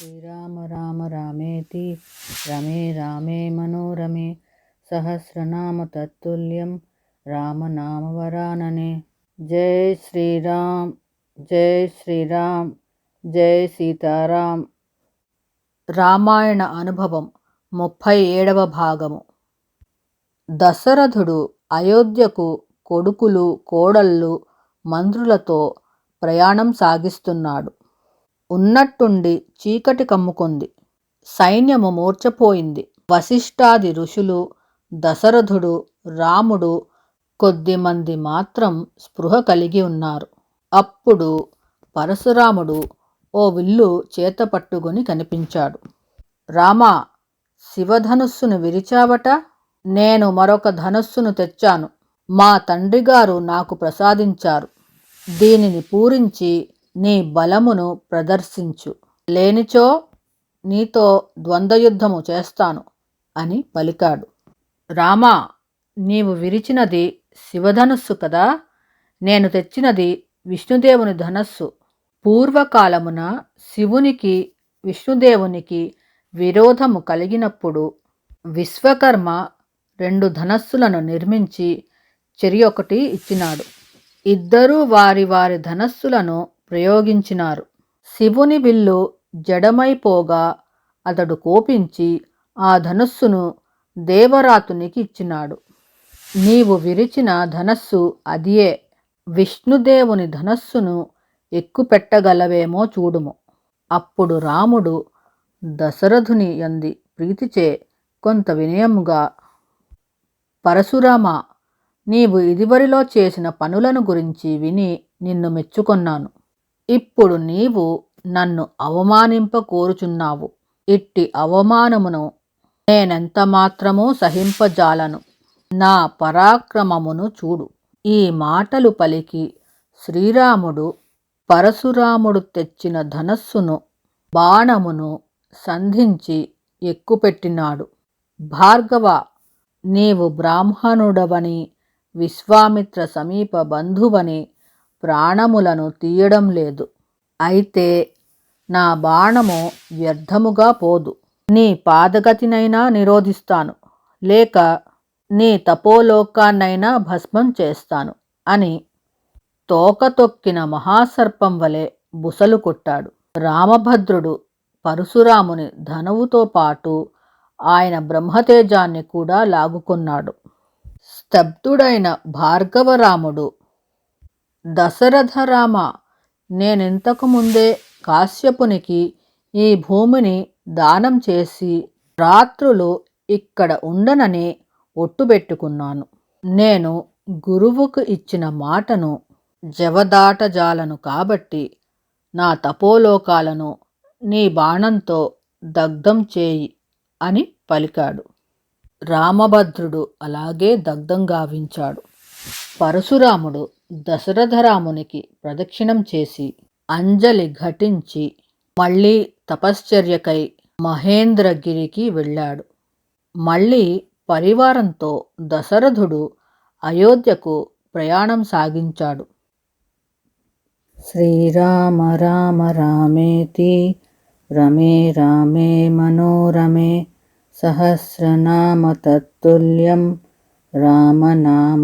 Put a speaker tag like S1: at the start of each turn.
S1: శ్రీరామ రామ రామేతి రమే రామే మనోరమే సహస్రనామ తత్తుల్యం రామనామవరాననే జై శ్రీరామ్ జై శ్రీరామ్ జై సీతారాం రామాయణ అనుభవం ముప్పై ఏడవ భాగము. దశరథుడు అయోధ్యకు కొడుకులు కోడళ్ళు మంత్రులతో ప్రయాణం సాగిస్తున్నాడు. ఉన్నట్టుండి చీకటి కమ్ముకుంది. సైన్యము మూర్చపోయింది వశిష్ఠాది ఋషులు దశరథుడు రాముడు కొద్దిమంది మాత్రం స్పృహ కలిగి ఉన్నారు. అప్పుడు పరశురాముడు ఓ విల్లు చేత పట్టుకుని కనిపించాడు. రామా శివధనుస్సును విరిచావట? నేను మరొక ధనుస్సును తెచ్చాను. మా తండ్రిగారు నాకు ప్రసాదించారు. దీనిని పూరించి నీ బలమును ప్రదర్శించు. లేనిచో నీతో ద్వంద్వయుద్ధము చేస్తాను అని పలికాడు. రామా నీవు విరిచినది శివధనస్సు కదా? నేను తెచ్చినది విష్ణుదేవుని ధనస్సు. పూర్వకాలమున శివునికి విష్ణుదేవునికి విరోధము కలిగినప్పుడు విశ్వకర్మ రెండు ధనస్సులను నిర్మించి చెరి ఒకటి ఇచ్చినాడు. ఇద్దరూ వారి వారి ధనస్సులను ప్రయోగించినారు. శివుని విల్లు జడమైపోగా అతడు కోపించి ఆ ధనస్సును దేవరాతునికి ఇచ్చినాడు. నీవు విరిచిన ధనస్సు అదియే విష్ణుదేవుని ధనస్సును ఎక్కుపెట్టగలవేమో చూడుము. అప్పుడు రాముడు దశరథుని యంది ప్రీతిచే కొంత వినయముగా పరశురామ నీవు ఇదివరిలో చేసిన పనులను గురించి విని నిన్ను మెచ్చుకొన్నాను. ఇప్పుడు నీవు నన్ను అవమానింప కోరుచున్నావు. ఇట్టి అవమానమును నేనెంత మాత్రమూ సహింపజాలను. నా పరాక్రమమును చూడు. ఈ మాటలు పలికి శ్రీరాముడు పరశురాముడు తెచ్చిన ధనస్సును బాణమును సంధించి ఎక్కుపెట్టినాడు. భార్గవ నీవు బ్రాహ్మణుడవని విశ్వామిత్ర సమీప బంధువని ప్రాణములను తీయడం లేదు. అయితే నా బాణము వ్యర్థముగా పోదు. నీ పాదగతినైనా నిరోధిస్తాను. లేక నీ తపోలోకాన్నైనా భస్మం చేస్తాను అని తోక తొక్కిన మహాసర్పం వలె బుసలు కొట్టాడు. రామభద్రుడు పరశురాముని ధనువుతో పాటు ఆయన బ్రహ్మతేజాన్ని కూడా లాగుకున్నాడు. స్తబ్దుడైన భార్గవరాముడు దశరథరామ. నేనింతకు ముందే కాశ్యపునికి ఈ భూమిని దానం చేసి రాత్రులు ఇక్కడ ఉండనని ఒట్టుబెట్టుకున్నాను. నేను గురువుకు ఇచ్చిన మాటను జవదాటజాలను కాబట్టి నా తపోలోకాలను నీ బాణంతో దగ్ధం చేయి అని పలికాడు. రామభద్రుడు అలాగే దగ్ధం గావించాడు. పరశురాముడు దశరథరామునికి ప్రదక్షిణం చేసి అంజలి ఘటించి మళ్ళీ తపశ్చర్యకై మహేంద్రగిరికి వెళ్ళాడు. మళ్ళీ పరివారంతో దశరథుడు అయోధ్యకు ప్రయాణం సాగించాడు. శ్రీరామ రామ రామేతి రమే రామే మనోరమే సహస్రనామ తత్తుల్యం रामनामवरानने